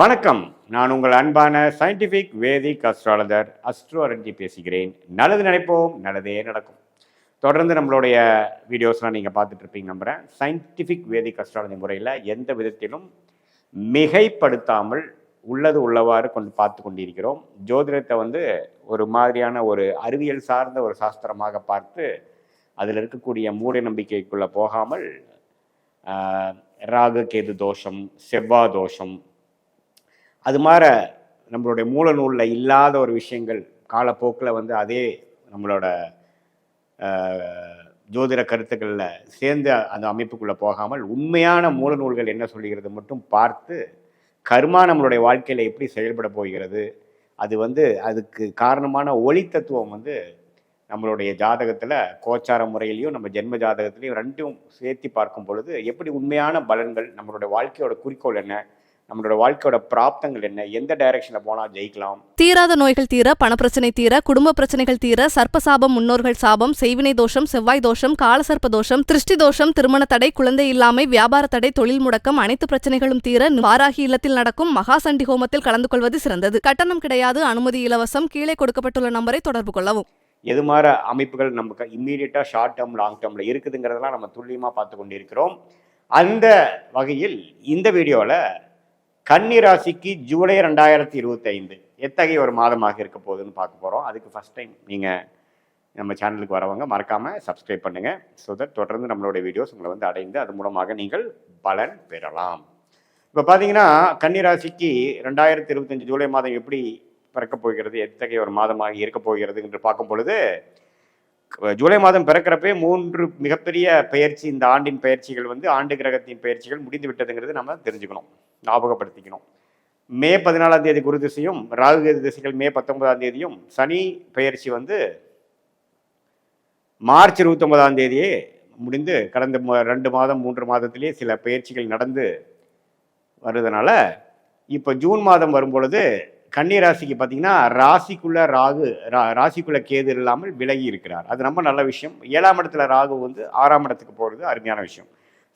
வணக்கம். நான் உங்கள் அன்பான சயின்டிஃபிக் வேதிக் அஸ்ட்ராலஜர் அஸ்ட்ரோரஞ்சி பேசுகிறேன். நல்லது நினைப்போம் நல்லதே நடக்கும். தொடர்ந்து நம்மளுடைய வீடியோஸ்லாம் நீங்கள் பார்த்துட்டு இருப்பீங்க நம்புகிறேன் சயின்டிஃபிக் வேதிக் அஸ்ட்ராலஜி முறையில் எந்த விதத்திலும் மிகைப்படுத்தாமல் உள்ளது உள்ளவாறு கொண்டு பார்த்து கொண்டிருக்கிறோம். ஜோதிடத்தை வந்து ஒரு மாதிரியான ஒரு அறிவியல் சார்ந்த ஒரு சாஸ்திரமாக பார்த்து அதில் இருக்கக்கூடிய மூட நம்பிக்கைக்குள்ளே போகாமல் ராகு கேது தோஷம் செவ்வா தோஷம் அது மாதிரி நம்மளுடைய மூல நூலில் இல்லாத ஒரு விஷயங்கள் காலப்போக்கில் வந்து அதே நம்மளோட ஜோதிட கருத்துக்களில் சேர்ந்து அந்த அமைப்புக்குள்ளே போகாமல் உண்மையான மூல நூல்கள் என்ன சொல்லுகிறது மட்டும் பார்த்து கர்மா நம்மளுடைய வாழ்க்கையில் எப்படி செயல்பட போகிறது அது வந்து அதுக்கு காரணமான ஒளி தத்துவம் வந்து நம்மளுடைய ஜாதகத்தில் கோச்சார முறையிலையும் நம்ம ஜென்ம ஜாதகத்திலையும் ரெண்டும் சேர்த்து பார்க்கும் பொழுது எப்படி உண்மையான பலன்கள் நம்மளுடைய வாழ்க்கையோட குறிக்கோள் என்ன நம்மளோட வாழ்க்கையோட பிராப்தங்கள் என்ன? எந்த டைரக்ஷனில் போனால் ஜெயிக்கலாம்? தீராத நோய்கள் தீர பணப்பிரச்சனை தீர குடும்ப பிரச்சனைகள் தீர சர்ப்பசாபம் முன்னோர்கள் சாபம் செய்வினை தோஷம் செவ்வாய் தோஷம் காலசர்ப்ப தோஷம் திருஷ்டி தோஷம் திருமண தடை குழந்தை இல்லாமை வியாபார தடை தொழில் முடக்கம் அனைத்து பிரச்சனைகளும் தீர வாராகி இல்லத்தில் நடக்கும் மகாசண்டி ஹோமத்தில் கலந்து கொள்வது சிறந்தது. கட்டணம் கிடையாது அனுமதி இலவசம் கீழே கொடுக்கப்பட்டுள்ள நம்பரை தொடர்பு கொள்ளவும். எது மாதிரி அமைப்புகள் நமக்கு இம்மீடியட்டாக ஷார்ட் டேர்ம் லாங் டேர்மில் இருக்குதுங்கிறதெல்லாம் நம்ம துல்லியமாக பார்த்து கொண்டிருக்கிறோம். அந்த வகையில் இந்த வீடியோவில் கன்னி ராசிக்கு ஜூலை ரெண்டாயிரத்தி இருபத்தைந்து. எத்தகைய ஒரு மாதமாக இருக்க போகுதுன்னு பார்க்க போகிறோம் அதுக்கு ஃபஸ்ட் டைம் நீங்கள் நம்ம சேனலுக்கு வரவங்க மறக்காமல் சப்ஸ்கிரைப் பண்ணுங்கள் ஸோ தட் தொடர்ந்து நம்மளுடைய வீடியோஸ் உங்களை வந்து அடைந்து அது மூலமாக நீங்கள் பலன் பெறலாம். இப்போ பார்த்தீங்கன்னா கன்னி ராசிக்கு ரெண்டாயிரத்தி இருபத்தஞ்சு ஜூலை மாதம் எப்படி பிறக்கப் போகிறது எத்தகைய ஒரு மாதமாக இருக்க போகிறது என்று பார்க்கும் பொழுது ஜூலை மாதம் பிறக்கிறப்பே மூன்று மிகப்பெரிய பயிற்சி இந்த ஆண்டின் பயிற்சிகள் வந்து ஆண்டு கிரகத்தின் பயிற்சிகள் முடிந்து விட்டதுங்கிறது நம்ம தெரிஞ்சுக்கணும். ஞாபகப்படுத்திக்கணும். மே பதினாலாம் தேதி குரு திசையும் ராகு திசைகள் மே பத்தொன்பதாம் தேதியும் சனி பெயர்ச்சி வந்து மார்ச் இருபத்தொன்பதாம் தேதியே முடிந்து கடந்த ரெண்டு மாதம் மூன்று மாதத்திலேயே சில பயிற்சிகள் நடந்து வருதுனால இப்போ ஜூன் மாதம் வரும்பொழுது கன்னி ராசிக்கு பார்த்தீங்கன்னா ராசிக்குள்ள ராகு ரா ராசிக்குள்ள கேது இல்லாமல் விலகி இருக்கிறார். அது ரொம்ப நல்ல விஷயம். ஏழாம் இடத்துல ராகு வந்து ஆறாம் இடத்துக்கு போகிறது அருமையான விஷயம்.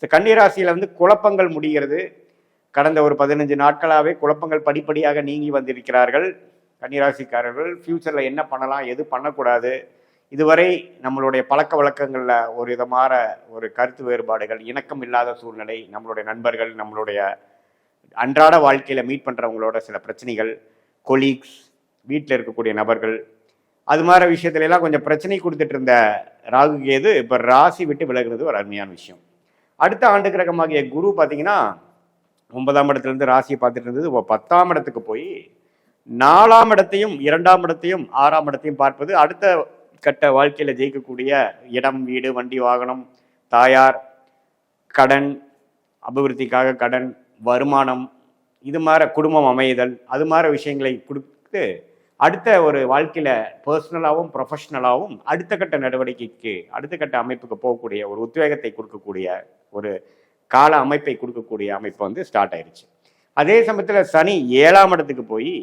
ஸோ கன்னி ராசியில் வந்து குழப்பங்கள் முடிகிறது. கடந்த ஒரு பதினஞ்சு நாட்களாகவே குழப்பங்கள் படிப்படியாக நீங்கி வந்திருக்கிறார்கள். கன்னிராசிக்காரர்கள் ஃப்யூச்சரில் என்ன பண்ணலாம் எது பண்ணக்கூடாது? இதுவரை நம்மளுடைய பழக்க வழக்கங்களில் ஒரு விதமான ஒரு கருத்து வேறுபாடுகள் இணக்கம் இல்லாத சூழ்நிலை நம்மளுடைய நண்பர்கள் நம்மளுடைய அன்றாட வாழ்க்கையில் மீட் பண்ணுறவங்களோட சில பிரச்சனைகள் கொலீக்ஸ் வீட்டில் இருக்கக்கூடிய நபர்கள். அது மாதிரி விஷயத்துல எல்லாம் கொஞ்சம் பிரச்சனை கொடுத்துட்டு இருந்த ராகு கேது இப்போ ராசி விட்டு விலகுறது ஒரு அருமையான விஷயம். அடுத்த ஆண்டு கிரகமாகிய குரு பார்த்தீங்கன்னா ஒன்பதாம் இடத்துலேருந்து ராசியை பார்த்துட்டு இருந்தது. பத்தாம் இடத்துக்கு போய் நாலாம் இடத்தையும் இரண்டாம் இடத்தையும் ஆறாம் இடத்தையும் பார்ப்பது அடுத்த கட்ட வாழ்க்கையில் ஜெயிக்கக்கூடிய இடம் வீடு வண்டி வாகனம் தாயார் கடன் அபிவிருத்திக்காக கடன் வருமானம் இது மாதிரி குடும்பம் அமைதல் அது மாதிரி விஷயங்களை கொடுத்து அடுத்த ஒரு வாழ்க்கையில் பர்சனலாகவும் ப்ரொஃபஷ்னலாகவும் அடுத்த கட்ட நடவடிக்கைக்கு அடுத்த கட்ட அமைப்புக்கு போகக்கூடிய ஒரு உத்வேகத்தை கொடுக்கக்கூடிய ஒரு கால அமைப்பை கொடுக்கக்கூடிய அமைப்பு வந்து ஸ்டார்ட் ஆயிடுச்சு அதே சமயத்தில் சனி ஏழாம் இடத்துக்கு போய்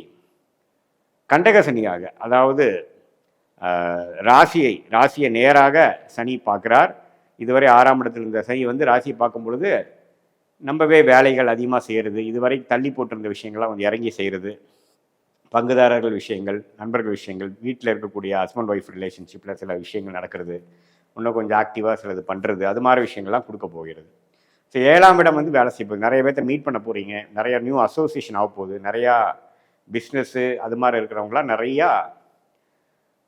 கண்டக சனியாக அதாவது ராசியை ராசியை நேராக சனி பார்க்கிறார். இதுவரை ஆறாம் இடத்துல இருந்த சனி வந்து ராசியை பார்க்கும் பொழுது நம்பவே வேலைகள் அதிகமாக செய்கிறது இதுவரை தள்ளி போட்டிருந்த விஷயங்கள்லாம் வந்து இறங்கி செய்கிறது பங்குதாரர்கள் விஷயங்கள் நண்பர்கள் விஷயங்கள் வீட்டில் இருக்கக்கூடிய ஹஸ்பண்ட் ஒய்ஃப் ரிலேஷன்ஷிப்பில் சில விஷயங்கள் நடக்கிறது இன்னும் கொஞ்சம் ஆக்டிவாக சிலது பண்ணுறது அது மாதிரி விஷயங்கள்லாம் கொடுக்க போகிறது. ஸோ ஏழாம் இடம் வந்து வேலை செய்ய போகுது. நிறைய பேர்த்த மீட் பண்ண போகிறீங்க நிறையா நியூ அசோசியேஷன் ஆக போகுது. நிறையா பிஸ்னஸ்ஸு அது மாதிரி இருக்கிறவங்களாம் நிறையா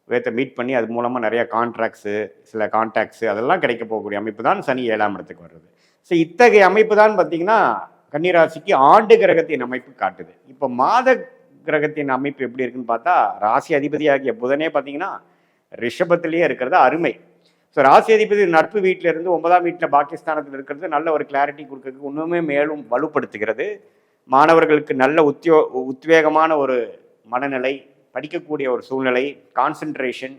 பேர்த்த மீட் பண்ணி அது மூலமாக நிறையா கான்ட்ராக்ட்ஸு சில கான்டாக்ட்ஸு அதெல்லாம் கிடைக்க போகக்கூடிய அமைப்பு தான் சனி ஏழாம் இடத்துக்கு வர்றது. ஸோ இத்தகைய அமைப்பு தான் பார்த்தீங்கன்னா கன்னிராசிக்கு ஆண்டு கிரகத்தின் அமைப்பு காட்டுது. இப்போ மாத கிரகத்தின் அமைப்பு எப்படி இருக்குன்னு பார்த்தா ராசி அதிபதியாகிய புதனே பார்த்தீங்கன்னா ரிஷபத்திலேயே இருக்கிறது அருமை. ஸோ ராசி அதிபதி நட்பு வீட்டில் இருந்து ஒன்பதாம் வீட்டில் பாகிஸ்தானத்தில் இருக்கிறது. நல்ல ஒரு கிளாரிட்டி கொடுக்கறதுக்கு இன்னுமே மேலும் வலுப்படுத்துகிறது. மாணவர்களுக்கு நல்ல உத்தியோ உத்வேகமான ஒரு மனநிலை படிக்கக்கூடிய ஒரு சூழ்நிலை கான்சென்ட்ரேஷன்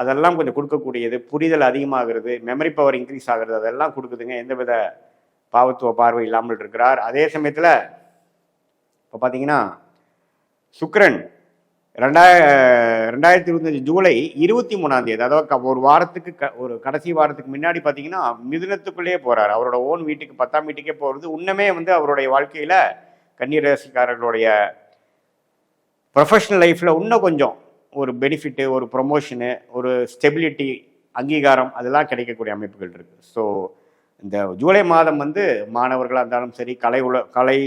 அதெல்லாம் கொஞ்சம் கொடுக்கக்கூடியது. புரிதல் அதிகமாகிறது மெமரி பவர் இன்க்ரீஸ் ஆகிறது அதெல்லாம் கொடுக்குதுங்க. எந்தவித பாவத்துவ பார்வை இல்லாமல் இருக்கிறார். அதே சமயத்தில் இப்போ பார்த்தீங்கன்னா சுக்ரன் ரெண்டாய ரெண்டாயிரத்தி இருபத்தஞ்சு ஜூலை இருபத்தி மூணாம் தேதி அதாவது க- ஒரு வாரத்துக்கு க ஒரு கடைசி வாரத்துக்கு முன்னாடி பார்த்தீங்கன்னா மிதுனத்துக்குள்ளேயே போகிறார் அவரோட ஓன் வீட்டுக்கு பத்தாம் வீட்டுக்கே போகிறது இன்னமே வந்து அவருடைய வாழ்க்கையில் கன்னிராசிக்காரர்களுடைய ப்ரொஃபஷனல் லைஃப்பில் இன்னும் கொஞ்சம் ஒரு பெனிஃபிட்டு ஒரு ப்ரொமோஷனு ஒரு ஸ்டெபிலிட்டி அங்கீகாரம் அதெல்லாம் கிடைக்கக்கூடிய அமைப்புகள் இருக்குது ஸோ இந்த ஜூலை மாதம் வந்து மாணவர்களாக இருந்தாலும் சரி கலை உல கலை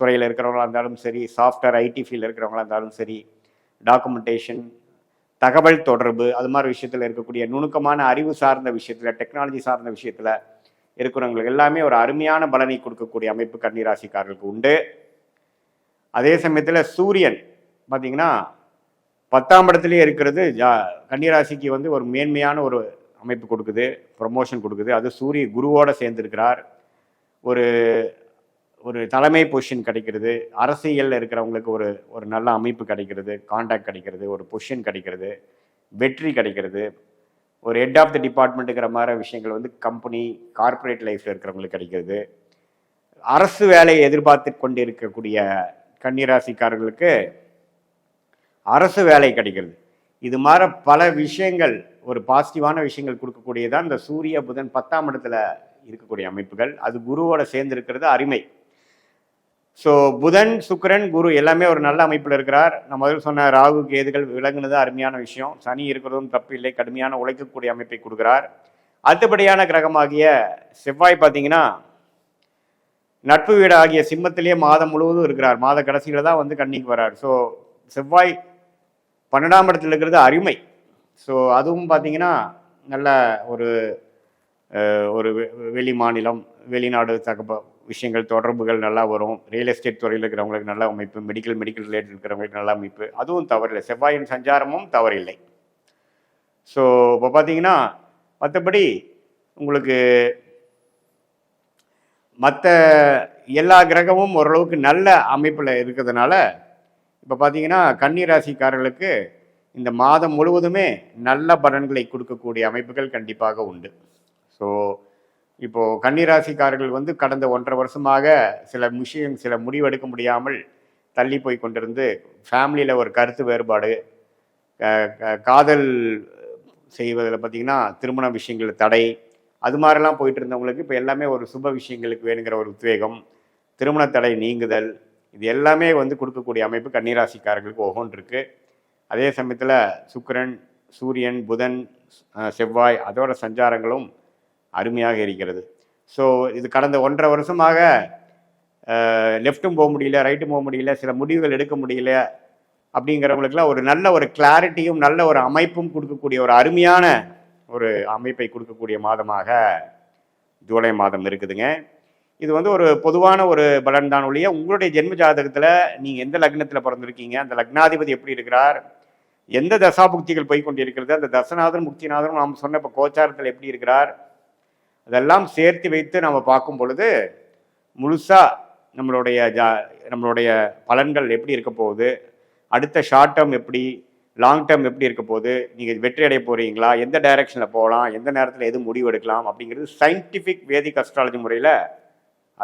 துறையில் இருக்கிறவங்களா இருந்தாலும் சரி சாஃப்ட்வேர் ஐடி ஃபீல்டில் இருக்கிறவங்களா இருந்தாலும் சரி டாக்குமெண்டேஷன் தகவல் தொடர்பு அது மாதிரி விஷயத்தில் இருக்கக்கூடிய நுணுக்கமான அறிவு சார்ந்த விஷயத்தில் டெக்னாலஜி சார்ந்த விஷயத்தில் இருக்கிறவங்களுக்கு எல்லாமே ஒரு அருமையான பலனை கொடுக்கக்கூடிய அமைப்பு கன்னிராசிக்காரர்களுக்கு உண்டு. அதே சமயத்தில் சூரியன் பார்த்தீங்கன்னா பத்தாம் இடத்துலேயே இருக்கிறது ஜா கன்னிராசிக்கு வந்து ஒரு மேன்மையான ஒரு அமைப்பு கொடுக்குது ப்ரொமோஷன் கொடுக்குது. அது சூரிய குருவோடு சேர்ந்திருக்கிறார். ஒரு ஒரு தலைமை பொசிஷன் கிடைக்கிறது. அரசியலில் இருக்கிறவங்களுக்கு ஒரு ஒரு நல்ல அமைப்பு கிடைக்கிறது. காண்டாக்ட் கிடைக்கிறது. ஒரு பொசிஷன் கிடைக்கிறது. வெற்றி கிடைக்கிறது. ஒரு ஹெட் ஆஃப் த டிபார்ட்மெண்ட்டுங்கிற மாதிரி விஷயங்கள் வந்து கம்பெனி கார்ப்பரேட் லைஃப்பில் இருக்கிறவங்களுக்கு கிடைக்கிறது. அரசு வேலையை எதிர்பார்த்து கொண்டு இருக்கக்கூடிய கன்னிராசிக்காரர்களுக்கு அரசு வேலை கிடைக்கிறது. இது மாதிரி பல விஷயங்கள் ஒரு பாசிட்டிவான விஷயங்கள் கொடுக்கக்கூடியதான் இந்த சூரிய புதன் பத்தாம் இடத்துல இருக்கக்கூடிய அமைப்புகள். அது குருவோட சேர்ந்து இருக்கிறது அருமை. ஸோ புதன் சுக்கரன் குரு எல்லாமே ஒரு நல்ல அமைப்பில் இருக்கிறார். நான் முதல்ல சொன்ன ராகு கேதுகள் விளங்குனது அருமையான விஷயம். சனி இருக்கிறதும் தப்பு இல்லை. கடுமையான உழைக்கக்கூடிய அமைப்பை கொடுக்குறார். அடுத்தபடியான கிரகமாகிய செவ்வாய் பார்த்தீங்கன்னா நட்பு வீடு ஆகிய சிம்மத்திலேயே மாதம் முழுவதும் இருக்கிறார். மாத கடைசியில் தான் வந்து கண்ணிக்கு வர்றார் ஸோ செவ்வாய் பன்னெண்டாம் இடத்துல இருக்கிறது அருமை. ஸோ அதுவும் பார்த்தீங்கன்னா நல்ல ஒரு ஒரு வெ- வெளி மாநிலம் வெளிநாடு தகப்ப விஷயங்கள் தொடர்புகள் நல்லா வரும். ரியல் எஸ்டேட் துறையில் இருக்கிறவங்களுக்கு நல்ல அமைப்பு மெடிக்கல் மெடிக்கல் ரிலேட்டட் இருக்கிறவங்களுக்கு நல்ல அமைப்பு. அதுவும் தவறில்லை. செவ்வாயின் சஞ்சாரமும் தவறில்லை. ஸோ இப்போ பார்த்தீங்கன்னா மற்றபடி உங்களுக்கு மற்ற எல்லா கிரகமும் ஓரளவுக்கு நல்ல அமைப்பில் இருக்கிறதுனால இப்போ பார்த்தீங்கன்னா கன்னி ராசிக்காரர்களுக்கு இந்த மாதம் முழுவதுமே நல்ல பலன்களை கொடுக்கக்கூடிய அமைப்புகள் கண்டிப்பாக உண்டு. ஸோ இப்போது கன்னிராசிக்காரர்கள் வந்து கடந்த ஒன்றரை வருஷமாக சில விஷயம் சில முடிவெடுக்க முடியாமல் தள்ளி போய் கொண்டிருந்து ஃபேமிலியில் ஒரு கருத்து வேறுபாடு காதல் செய்வதில் பார்த்தீங்கன்னா திருமண விஷயங்கள் தடை அது மாதிரிலாம் போயிட்டு இருந்தவங்களுக்கு இப்போ எல்லாமே ஒரு சுப விஷயங்களுக்கு வேணுங்கிற ஒரு உத்வேகம் திருமண தடை நீங்குதல் இது எல்லாமே வந்து கொடுக்கக்கூடிய அமைப்பு கன்னிராசிக்காரர்களுக்கு ஒவ்வொன்று இருக்குது அதே சமயத்தில் சுக்கிரன் சூரியன் புதன் செவ்வாய் அதோட சஞ்சாரங்களும் அருமையாக இருக்கிறது. ஸோ இது கடந்த ஒன்றரை வருஷமாக லெஃப்ட்டும் போக முடியல ரைட்டும் போக முடியல சில முடிவுகள் எடுக்க முடியல அப்படிங்கிறவங்களுக்குலாம் ஒரு நல்ல ஒரு கிளாரிட்டியும் நல்ல ஒரு அமைப்பும் கொடுக்கக்கூடிய ஒரு அருமையான ஒரு அமைப்பை கொடுக்கக்கூடிய மாதமாக ஜூலை மாதம் இருக்குதுங்க. இது வந்து ஒரு பொதுவான ஒரு பலன் தான் ஒழிய உங்களுடைய ஜென்ம ஜாதகத்தில் நீங்கள் எந்த லக்னத்தில் பிறந்திருக்கீங்க அந்த லக்னாதிபதி எப்படி இருக்கிறார் எந்த தசாபுக்திகள் போய் கொண்டிருக்கிறது அந்த தசநாதன் முக்திநாதனும் நாம் சொன்ன இப்போ கோச்சாரத்தில் எப்படி இருக்கிறார் அதெல்லாம் சேர்த்து வைத்து நம்ம பார்க்கும் பொழுது முழுசாக நம்மளுடைய ஜா நம்மளுடைய பலன்கள் எப்படி இருக்க போகுது? அடுத்த ஷார்ட் டேர்ம் எப்படி? லாங் டேர்ம் எப்படி இருக்க போகுது? நீங்கள் வெற்றி அடைய போகிறீங்களா எந்த டைரக்ஷனில் போகலாம்? எந்த நேரத்தில் எது முடிவு எடுக்கலாம்? அப்படிங்கிறது சயின்டிஃபிக் வேதிக் அஸ்ட்ராலஜி முறையில்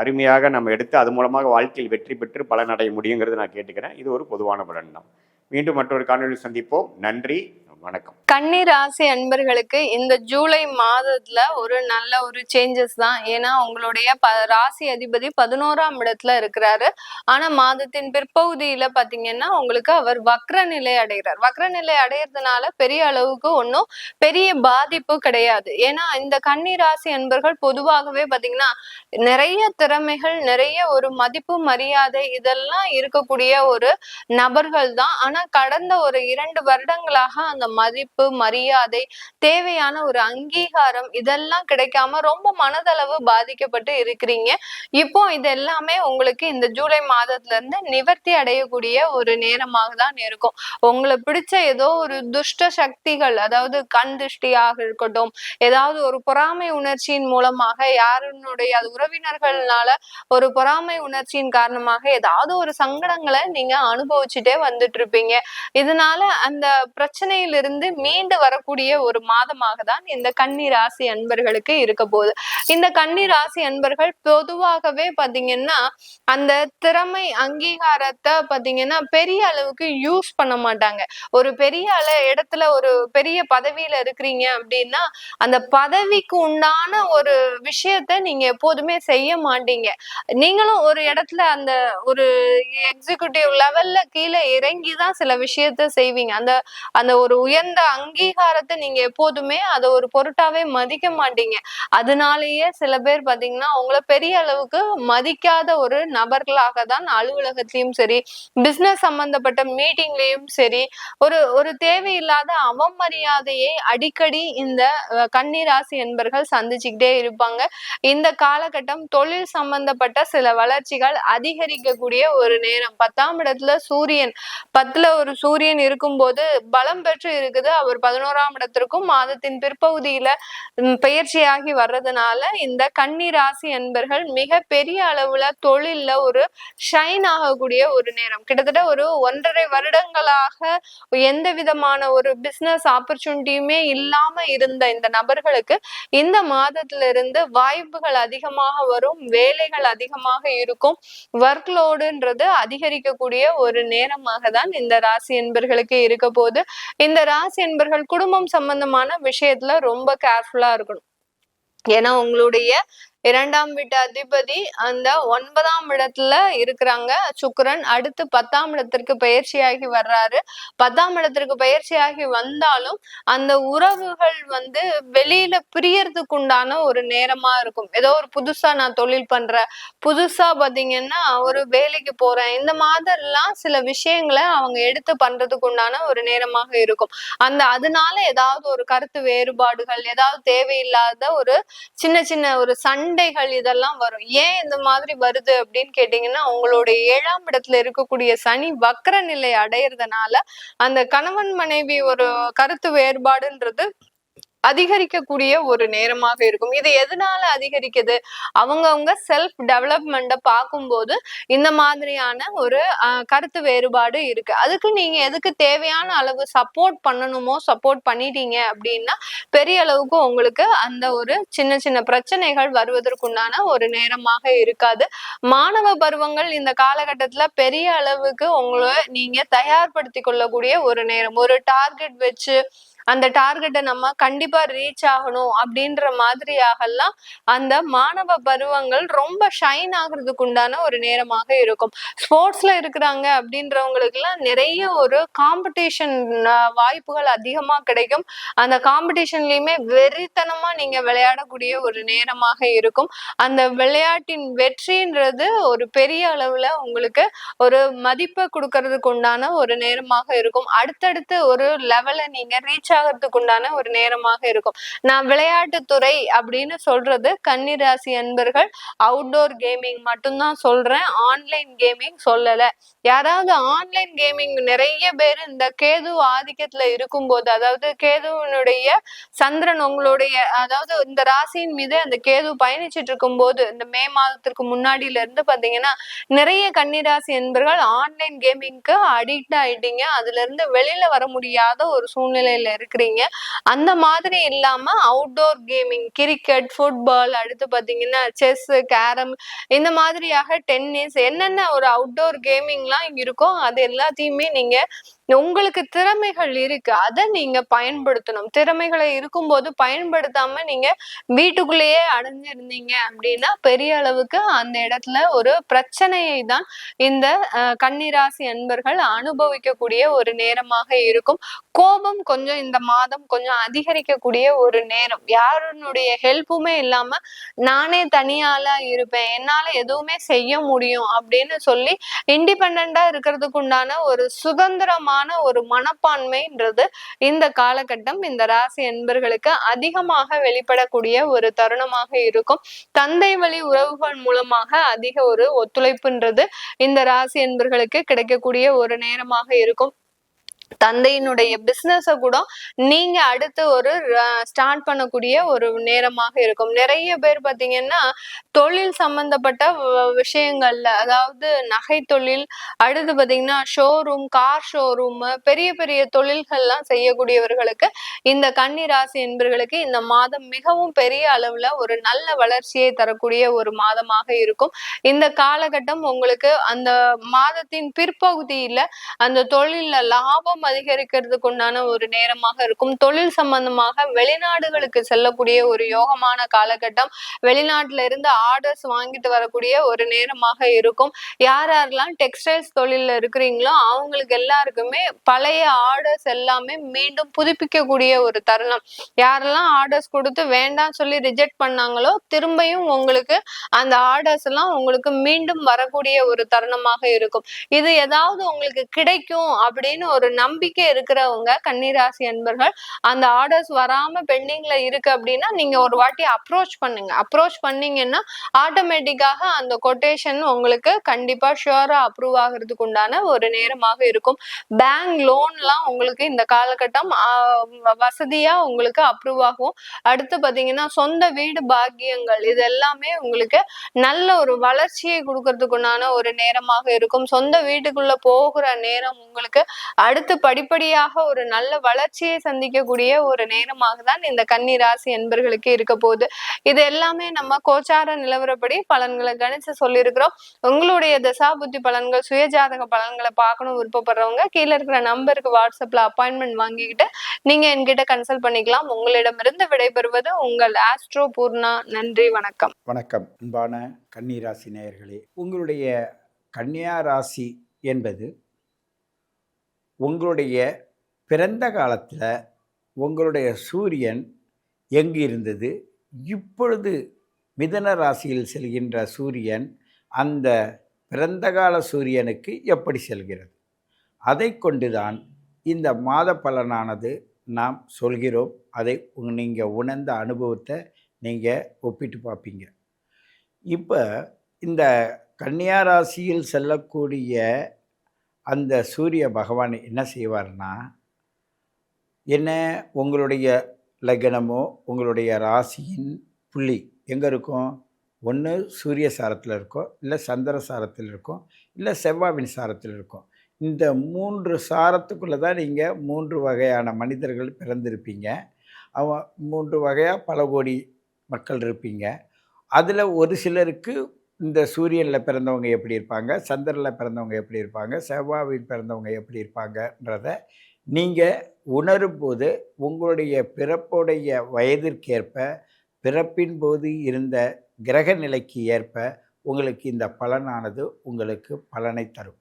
அருமையாக நம்ம எடுத்து அது மூலமாக வாழ்க்கையில் வெற்றி பெற்று பலன் அடைய முடியுங்கிறது நான் கேட்டுக்கிறேன். இது ஒரு பொதுவான பலன் தான். மீண்டும் மற்றொரு காணொலி சந்திப்போம். நன்றி. வணக்கம். கன்னி ராசி அன்பர்களுக்கு இந்த ஜூலை மாதத்துல ஒரு நல்ல ஒரு சேஞ்சஸ் தான். ஏன்னா உங்களுடைய ராசி அதிபதி பதினோராம் இடத்துல இருக்கிறாரு. ஆனா மாதத்தின் பிற்பகுதியில பாத்தீங்கன்னா உங்களுக்கு அவர் வக்ர நிலை அடைகிறார். வக்ர நிலை அடையிறதுனால பெரிய அளவுக்கு ஒன்றும் பெரிய பாதிப்பு கிடையாது. ஏன்னா இந்த கன்னி ராசி அன்பர்கள் பொதுவாகவே பாத்தீங்கன்னா நிறைய திறமைகள் நிறைய ஒரு மதிப்பு மரியாதை இதெல்லாம் இருக்கக்கூடிய ஒரு நபர்கள் தான். ஆனா கடந்த ஒரு இரண்டு வருடங்களாக அந்த மதிப்பு மரியாதை தேவையான ஒரு அங்கீகாரம் இதெல்லாம் கிடைக்காம ரொம்ப மனதளவு பாதிக்கப்பட்டு இருக்கிறீங்க. இப்போ இது எல்லாமே உங்களுக்கு இந்த ஜூலை மாதத்துல இருந்து நிவர்த்தி அடையக்கூடிய ஒரு நேரமாக தான் இருக்கும். உங்களை பிடிச்ச ஏதோ ஒரு துஷ்ட சக்திகள் அதாவது கண் திருஷ்டியாக இருக்கட்டும் ஏதாவது ஒரு பொறாமை உணர்ச்சியின் மூலமாக யாருனுடைய அது உறவினர்கள்னால ஒரு பொறாமை உணர்ச்சியின் காரணமாக ஏதாவது ஒரு சங்கடங்களை நீங்க அனுபவிச்சுட்டே வந்துட்டு இருப்பீங்க. இதனால அந்த பிரச்சனையில் இருந்து மீண்டு வரக்கூடிய ஒரு மாதமாக தான் இந்த கன்னி ராசி அன்பர்களுக்கு இருக்க போகுது. இந்த கன்னி ராசி அன்பர்கள் பொதுவாகவே பாத்தீங்கன்னா அந்த திறமை அங்கீகாரத்தை பாத்தீங்கன்னா பெரிய அளவுக்கு யூஸ் பண்ண மாட்டாங்க. ஒரு பெரிய அள இடத்துல ஒரு பெரிய பதவியில இருக்கிறீங்க அப்படின்னா அந்த பதவிக்கு உண்டான ஒரு விஷயத்த நீங்க எப்போதுமே செய்ய மாட்டீங்க. நீங்களும் ஒரு இடத்துல அந்த ஒரு எக்ஸிகியூட்டிவ் லெவல்ல கீழே இறங்கி தான் சில விஷயத்த செய்வீங்க. அந்த அந்த ஒரு உயர்ந்த அங்கீகாரத்தை நீங்க எப்போதுமே அதை ஒரு பொருட்டாவே மதிக்க மாட்டீங்க. அதனாலேயே சில பேர் பாத்தீங்கன்னா அவங்கள பெரிய அளவுக்கு மதிக்காத ஒரு நபர்களாக தான் அலுவலகத்திலயும் சரி பிசினஸ் சம்பந்தப்பட்ட மீட்டிங்லயும் சரி ஒரு ஒரு தேவையில்லாத அவமரியாதையை அடிக்கடி இந்த கன்னிராசி என்பர்கள் சந்திச்சுக்கிட்டே இருப்பாங்க. இந்த காலகட்டம் தொழில் சம்பந்தப்பட்ட சில வளர்ச்சிகள் அதிகரிக்கக்கூடிய ஒரு நேரம். பத்தாம் இடத்துல சூரியன் பத்துல ஒரு சூரியன் இருக்கும்போது பலம் பெற்று இருக்குது. அவர் பதினோராம் இடத்திற்கும் மாதத்தின் பிற்பகுதியில ம், பெயர்ச்சியாகி வர்றதுனால இந்த கன்னி ராசி என்பர்கள் மிக பெரிய அளவுல தொழில்ல ஒரு ஷைன் ஆகக்கூடிய ஒரு நேரம். கிட்டத்தட்ட ஒரு ஒன்றரை வருடங்களாக எந்த விதமான ஒரு பிசினஸ் ஆப்பர்ச்சுனிட்டியுமே இல்லாம இருந்த இந்த நபர்களுக்கு இந்த மாதத்துல இருந்து வாய்ப்புகள் அதிகமாக வரும் வேலைகள் அதிகமாக இருக்கும் ஒர்க் லோடுன்றது அதிகரிக்கக்கூடிய ஒரு நேரமாக தான் இந்த ராசி என்பர்களுக்கு இருக்க போது. இந்த ராசி என்பர்கள் குடும்பம் சம்பந்தமான விஷயத்துல ரொம்ப கேர்ஃபுல்லா இருக்கணும். ஏன்னா உங்களுடைய இரண்டாம் வீட்டு அதிபதி அந்த ஒன்பதாம் இடத்துல இருக்கிறாங்க. சுக்கரன் அடுத்து பத்தாம் இடத்திற்கு பயிற்சியாகி வர்றாரு. பத்தாம் இடத்திற்கு பயிற்சியாகி வந்தாலும் அந்த உறவுகள் வந்து வெளியில பிரியறதுக்கு உண்டான ஒரு நேரமா இருக்கும். ஏதோ ஒரு புதுசா நான் தொழில் பண்றேன். புதுசா பாத்தீங்கன்னா ஒரு வேலைக்கு போறேன். இந்த மாதிரிலாம் சில விஷயங்களை அவங்க எடுத்து பண்றதுக்கு உண்டான ஒரு நேரமாக இருக்கும். அந்த அதனால ஏதாவது ஒரு கருத்து வேறுபாடுகள் ஏதாவது தேவையில்லாத ஒரு சின்ன சின்ன ஒரு சண்டைகள் இதெல்லாம் வரும். ஏன் இந்த மாதிரி வருது அப்படின்னு கேட்டீங்கன்னா உங்களுடைய ஏழாம் இடத்துல இருக்கக்கூடிய சனி வக்கர நிலை அடையிறதுனால அந்த கணவன் மனைவி ஒரு கருத்து வேறுபாடுன்றது அதிகரிக்கக்கூடிய ஒரு நேரமாக இருக்கும். இது எதனால அதிகரிக்குது? அவங்கவுங்க செல்ஃப் டெவலப்மெண்ட்டை பார்க்கும்போது இந்த மாதிரியான ஒரு கருத்து வேறுபாடு இருக்கு. அதுக்கு நீங்க எதுக்கு தேவையான அளவு சப்போர்ட் பண்ணணுமோ சப்போர்ட் பண்ணிட்டீங்க அப்படின்னா பெரிய அளவுக்கு உங்களுக்கு அந்த ஒரு சின்ன சின்ன பிரச்சனைகள் வருவதற்குண்டான ஒரு நேரமாக இருக்காது. மாணவ பருவங்கள் இந்த காலகட்டத்துல பெரிய அளவுக்கு உங்களை நீங்க தயார்படுத்தி கொள்ளக்கூடிய ஒரு நேரம். ஒரு டார்கெட் வச்சு அந்த டார்கெட்டை நம்ம கண்டிப்பா ரீச் ஆகணும் அப்படின்ற மாதிரியாகலாம் அந்த மாணவ பருவங்கள் ரொம்ப ஷைன் ஆகுறதுக்கு உண்டான ஒரு நேரமாக இருக்கும். ஸ்போர்ட்ஸ்ல இருக்கிறாங்க அப்படின்றவங்களுக்குலாம் நிறைய ஒரு காம்படிஷன் வாய்ப்புகள் அதிகமாக கிடைக்கும். அந்த காம்படிஷன்லயுமே வெறித்தனமா நீங்க விளையாடக்கூடிய ஒரு நேரமாக இருக்கும். அந்த விளையாட்டின் வெற்றின்றது ஒரு பெரிய அளவுல உங்களுக்கு ஒரு மதிப்பை கொடுக்கறதுக்கு உண்டான ஒரு நேரமாக இருக்கும். அடுத்தடுத்து ஒரு லெவலை நீங்க ரீச் ஆகிறதுக்கு உண்டான ஒரு நேரமாக இருக்கும். நான் விளையாட்டுத்துறை அப்படின்னு சொல்றது கன்னிராசி அன்பர்கள் அவுட்டோர் கேமிங் மட்டும்தான் சொல்றேன். ஆன்லைன் கேமிங் சொல்லல. யாராவது ஆன்லைன் கேமிங் நிறைய பேர் இந்த கேது ஆதிக்கத்துல இருக்கும்போது அதாவது கேதுவனுடைய சந்திரன் உங்களுடைய அதாவது இந்த ராசியின் மீது அந்த கேது பயணிச்சிட்டு இருக்கும்போது இந்த மே மாதத்திற்கு முன்னாடியில இருந்து பாத்தீங்கன்னா நிறைய கன்னிராசி என்பர்கள் ஆன்லைன் கேமிங்க்கு அடிக்ட் ஆயிட்டீங்க. அதுல இருந்து வெளியில வர முடியாத ஒரு சூழ்நிலையில இருக்கு இருக்கிறீங்க. அந்த மாதிரி இல்லாம அவுட்டோர் கேமிங் கிரிக்கெட் ஃபுட்பால் அடுத்து பாத்தீங்கன்னா செஸ் கேரம் இந்த மாதிரியாக டென்னிஸ் என்னென்ன ஒரு அவுட்டோர் கேமிங்லாம் இருக்கோ அது எல்லாத்தையுமே நீங்க உங்களுக்கு திறமைகள் இருக்கு. அதை நீங்க பயன்படுத்தணும். திறமைகளை இருக்கும்போது பயன்படுத்தாம நீங்க வீட்டுக்குள்ளேயே அடைஞ்சிருந்தீங்க அப்படின்னா பெரிய அளவுக்கு அந்த இடத்துல ஒரு பிரச்சனையை தான் இந்த கன்னிராசி அன்பர்கள் அனுபவிக்கக்கூடிய ஒரு நேரமாக இருக்கும். கோபம் கொஞ்சம் இந்த மாதம் கொஞ்சம் அதிகரிக்கக்கூடிய ஒரு நேரம். யாருனுடைய ஹெல்ப்புமே இல்லாம நானே தனியாளா இருப்பேன். என்னால எதுவுமே செய்ய முடியும் அப்படின்னு சொல்லி இண்டிபெண்டா இருக்கிறதுக்கு உண்டான ஒரு சுதந்திரமான ஒரு மனப்பான்மைன்றது இந்த காலகட்டம். இந்த ராசி என்பர்களுக்கு அதிகமாக வெளிப்படக்கூடிய ஒரு தருணமாக இருக்கும். தந்தை வழி உறவுகள் மூலமாக அதிக ஒரு ஒத்துழைப்புன்றது இந்த ராசி என்பர்களுக்கு கிடைக்கக்கூடிய ஒரு நேரமாக இருக்கும். தந்தையினுடைய பிசினஸ கூட நீங்க அடுத்து ஒரு ஸ்டார்ட் பண்ணக்கூடிய ஒரு நேரமாக இருக்கும். நிறைய பேர் பாத்தீங்கன்னா தொழில் சம்பந்தப்பட்ட விஷயங்கள்ல அதாவது நகை தொழில் அடுத்து பாத்தீங்கன்னா ஷோரூம் கார் ஷோரூம் பெரிய பெரிய தொழில்கள்லாம் செய்யக்கூடியவர்களுக்கு இந்த கன்னி ராசி என்பவர்களுக்கு இந்த மாதம் மிகவும் பெரிய அளவுல ஒரு நல்ல வளர்ச்சியை தரக்கூடிய ஒரு மாதமாக இருக்கும். இந்த காலகட்டம் உங்களுக்கு அந்த மாதத்தின் பிற்பகுதியில அந்த தொழில்ல லாபம் அதிகரிக்கிறதுக்கு உண்டான ஒரு நேரமாக இருக்கும். தொழில் சம்பந்தமாக வெளிநாடுகளுக்கு செல்லக்கூடிய ஒரு யோகமான காலகட்டம். வெளிநாட்டுல இருந்து ஆர்டர்ஸ் வாங்கிட்டு வரக்கூடிய ஒரு நேரமாக இருக்கும். யார் யாரெல்லாம் டெக்ஸ்டைல்ஸ் தொழில்ல இருக்கிறீங்களோ அவங்களுக்கு எல்லாருக்குமே பழைய ஆர்டர்ஸ் எல்லாமே மீண்டும் புதுப்பிக்கக்கூடிய ஒரு தருணம். யாரெல்லாம் ஆர்டர்ஸ் கொடுத்து வேண்டாம் சொல்லி ரிஜெக்ட் பண்ணாங்களோ திரும்பியும் உங்களுக்கு அந்த ஆர்டர்ஸ் எல்லாம் உங்களுக்கு மீண்டும் வரக்கூடிய ஒரு தருணமாக இருக்கும். இது ஏதாவது உங்களுக்கு கிடைக்கும் அப்படின்னு ஒரு நம்பிக்கை இருக்கிறவங்க கன்னிராசி அன்பர்கள் அந்த ஆர்டர்ஸ் வராம பெண்டிங்ல இருக்கு அப்படின்னா நீங்க ஒரு வாட்டி அப்ரோச் பண்ணுங்க. அப்ரோச் பண்ணீங்கன்னா ஆட்டோமேட்டிக்காக அந்த கொட்டேஷன் உங்களுக்கு கண்டிப்பா ஷுவரா அப்ரூவ் ஆகிறதுக்கு உண்டான ஒரு நேரமாக இருக்கும். பேங்க் லோன்லாம் உங்களுக்கு இந்த காலகட்டம் வசதியா உங்களுக்கு அப்ரூவ் ஆகும். அடுத்து பாத்தீங்கன்னா சொந்த வீடு பாக்கியங்கள் இது எல்லாமே உங்களுக்கு நல்ல ஒரு வளர்ச்சியை கொடுக்கறதுக்குண்டான ஒரு நேரமாக இருக்கும். சொந்த வீட்டுக்குள்ள போகிற நேரம் உங்களுக்கு அடுத்து படிப்படியாக ஒரு நல்ல வளர்ச்சியை சந்திக்கக்கூடிய ஒரு நேரமாக தான் இந்த கன்னி ராசி என்பர்களுக்கு இருக்க போகுது. இது எல்லாமே நம்ம கோச்சார நிலவரப்படி பலன்களை கணிச்சு சொல்லியிருக்கிறோம். உங்களுடைய தசாபுத்தி பலன்கள் சுயஜாதக பலன்களை பார்க்கணும் விருப்பப்படுறவங்க கீழே இருக்கிற நம்பருக்கு வாட்ஸ்அப்ல அப்பாயின்மெண்ட் வாங்கிக்கிட்டு நீங்க என்கிட்ட கன்சல்ட் பண்ணிக்கலாம். உங்களிடமிருந்து விடைபெறுவது உங்கள் ஆஸ்ட்ரோ பூர்ணா. நன்றி வணக்கம். வணக்கம். அன்பான கன்னிராசி நேயர்களே உங்களுடைய கன்னியா ராசி என்பது உங்களுடைய பிறந்த காலத்தில் உங்களுடைய சூரியன் எங்கு இருந்தது? இப்பொழுது மிதன ராசியில் செல்கின்ற சூரியன் அந்த பிறந்த கால சூரியனுக்கு எப்படி செல்கிறது? அதை கொண்டுதான் இந்த மாத பலனானது நாம் சொல்கிறோம். அதை நீங்கள் உணர்ந்த அனுபவத்தை நீங்கள் ஒப்பிட்டு பார்ப்பீங்க. இப்போ இந்த கன்னியா ராசியில் செல்லக்கூடிய அந்த சூரிய பகவான் என்ன செய்வார்னா என்ன உங்களுடைய லக்னமோ உங்களுடைய ராசியின் புள்ளி எங்கே இருக்கும்? ஒன்று சூரிய சாரத்தில் இருக்கும் இல்லை சந்திர சாரத்தில் இருக்கும் இல்லை செவ்வாவின் சாரத்தில் இருக்கும். இந்த மூன்று சாரத்துக்குள்ளே தான் நீங்கள் மூன்று வகையான மனிதர்கள் பிறந்திருப்பீங்க. அவன் மூன்று வகையாக பல கோடி மக்கள் இருப்பீங்க. அதில் ஒரு சிலருக்கு இந்த சூரியனில் பிறந்தவங்க எப்படி இருப்பாங்க? சந்திரனில் பிறந்தவங்க எப்படி இருப்பாங்க? செவ்வாயில் பிறந்தவங்க எப்படி இருப்பாங்கன்றத நீங்கள் உணரும் போது உங்களுடைய பிறப்புடைய வயதிற்கேற்ப பிறப்பின் போது இருந்த கிரக நிலைக்கு ஏற்ப உங்களுக்கு இந்த பலனானது உங்களுக்கு பலனை தரும்.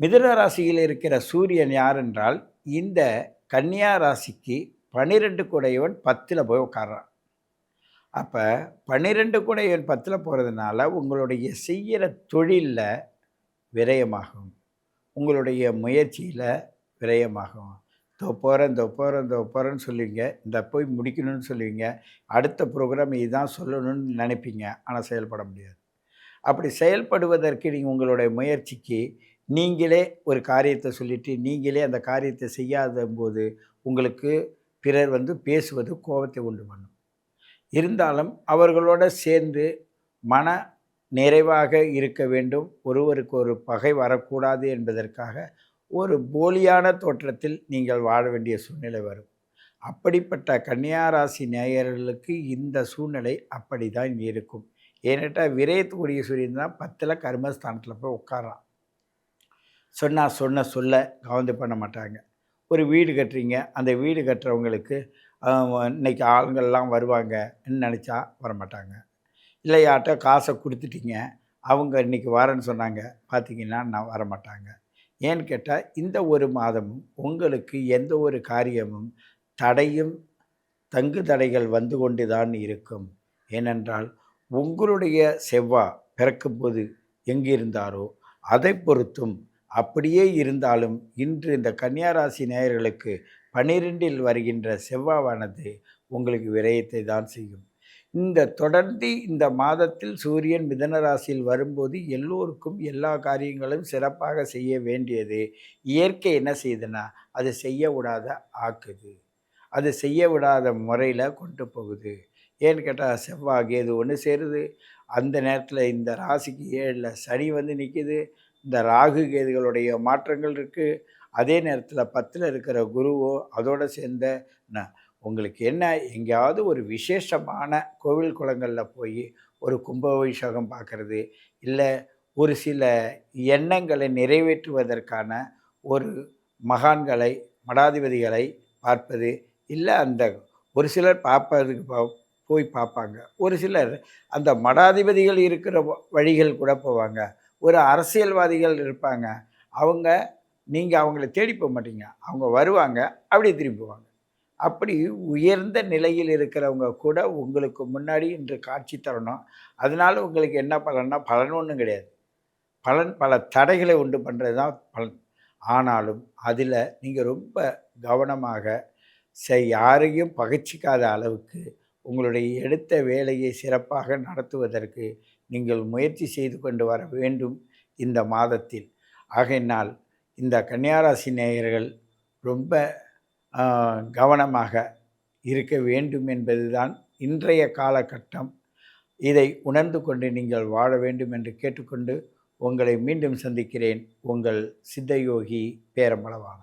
மிதுன ராசியில் இருக்கிற சூரியன் யார் என்றால் இந்த கன்னியா ராசிக்கு பன்னிரெண்டு குடையவன் பத்தில் போய் உட்கார்றான். அப்போ பன்னிரெண்டு கூட ஏழு பத்தில் போகிறதுனால உங்களுடைய செய்கிற தொழிலில் விரயமாகும். உங்களுடைய முயற்சியில் விரயமாகும். இதோ போகிறேன் தோ போகிறேன் தோ போகிறேன்னு சொல்லுவீங்க. இந்த போய் முடிக்கணும்னு சொல்லுவீங்க. அடுத்த ப்ரோக்ராம் இதுதான் சொல்லணும்னு நினைப்பீங்க. ஆனால் செயல்பட முடியாது. அப்படி செயல்படுவதற்கு நீங்கள் உங்களுடைய முயற்சிக்கு நீங்களே ஒரு காரியத்தை சொல்லிட்டு நீங்களே அந்த காரியத்தை செய்யாத போது உங்களுக்கு பிறர் வந்து பேசுவது கோபத்தை உண்டு பண்ணும். இருந்தாலும் அவர்களோட சேர்ந்து மன நிறைவாக இருக்க வேண்டும். ஒருவருக்கு ஒரு பகை வரக்கூடாது என்பதற்காக ஒரு போலியான தோற்றத்தில் நீங்கள் வாழ வேண்டிய சூழ்நிலை வரும். அப்படிப்பட்ட கன்னியாராசி நேயர்களுக்கு இந்த சூழ்நிலை அப்படி தான் இருக்கும் ஏன்னுட்டா விரயத்துக்குரிய சூரியன் தான் பத்தில் கர்மஸ்தானத்தில் போய் உட்காரான் சொன்னால் சொன்ன சொல்ல கவனம் பண்ண மாட்டாங்க. ஒரு வீடு கட்டுறீங்க அந்த வீடு கட்டுறவங்களுக்கு இன்னைக்கு ஆளுங்கள்லாம் வருவாங்கன்னு நினச்சா வரமாட்டாங்க. இல்லையாட்ட காசை கொடுத்துட்டீங்க அவங்க இன்னைக்கு வரேன்னு சொன்னாங்க பார்த்தீங்கன்னா நான் வரமாட்டாங்க. ஏன்னு கேட்டால் இந்த ஒரு மாதமும் உங்களுக்கு எந்த ஒரு காரியமும் தடையும் தங்கு தடைகள் வந்து கொண்டு தான் இருக்கும். ஏனென்றால் உங்களுடைய செவ்வாய் பிறக்கும்போது எங்கே இருந்தாரோ அதை பொறுத்தும் அப்படியே இருந்தாலும் இன்று இந்த கன்னியாராசி நேயர்களுக்கு பன்னிரெண்டில் வருகின்ற செவ்வாவானது உங்களுக்கு விரயத்தை தான் செய்யும். இந்த தொடர்ந்து இந்த மாதத்தில் சூரியன் மிதன ராசியில் வரும்போது எல்லோருக்கும் எல்லா காரியங்களும் சிறப்பாக செய்ய வேண்டியது. இயற்கை என்ன செய்யுதுன்னா அது செய்ய விடாத ஆக்குது. அது செய்ய விடாத முறையில் கொண்டு போகுது. ஏன்னு கேட்டால் செவ்வாய் கேது ஒன்று சேருது. அந்த நேரத்தில் இந்த ராசிக்கு ஏழில் சனி வந்து நிற்கிது இந்த ராகு கேதுகளுடைய மாற்றங்கள் இருக்குது அதே நேரத்தில் பத்தில் இருக்கிற குருவோ அதோடு சேர்ந்த நான் உங்களுக்கு என்ன எங்கேயாவது ஒரு விசேஷமான கோவில் குளங்களில் போய் ஒரு கும்பாபிஷேகம் பார்க்குறது இல்லை ஒரு சில எண்ணங்களை நிறைவேற்றுவதற்கான ஒரு மகான்களை மடாதிபதிகளை பார்ப்பது இல்லை அந்த ஒரு சிலர் பார்ப்பதுக்கு போய் பார்ப்பாங்க ஒரு சிலர் அந்த மடாதிபதிகள் இருக்கிற வ- வழிகள் கூட போவாங்க. ஒரு அரசியல்வாதிகள் இருப்பாங்க. அவங்க நீங்கள் அவங்கள தேடி போக மாட்டீங்க. அவங்க வருவாங்க அப்படியே திரும்பி போவாங்க. அப்படி உயர்ந்த நிலையில் இருக்கிறவங்க கூட உங்களுக்கு முன்னாடி இன்று காட்சி தரணும். அதனால உங்களுக்கு என்ன பலன்னா பலன் ஒன்றும் கிடையாது. பலன் பல தடைகளை உண்டு பண்ணுறது தான் பலன். ஆனாலும் அதில் நீங்கள் ரொம்ப கவனமாக யாரையும் பகைச்சிக்காத அளவுக்கு உங்களுடைய எடுத்த வேலையை சிறப்பாக நடத்துவதற்கு நீங்கள் முயற்சி செய்து கொண்டு வர வேண்டும் இந்த மாதத்தில். ஆகையினால் இந்த கன்னியாராசி நேயர்கள் ரொம்ப கவனமாக இருக்க வேண்டும் என்பதுதான் இன்றைய காலகட்டம். இதை உணர்ந்து கொண்டு நீங்கள் வாழ வேண்டும் என்று கேட்டுக்கொண்டு உங்களை மீண்டும் சந்திக்கிறேன். உங்கள் சித்தயோகி பேரம்பளவான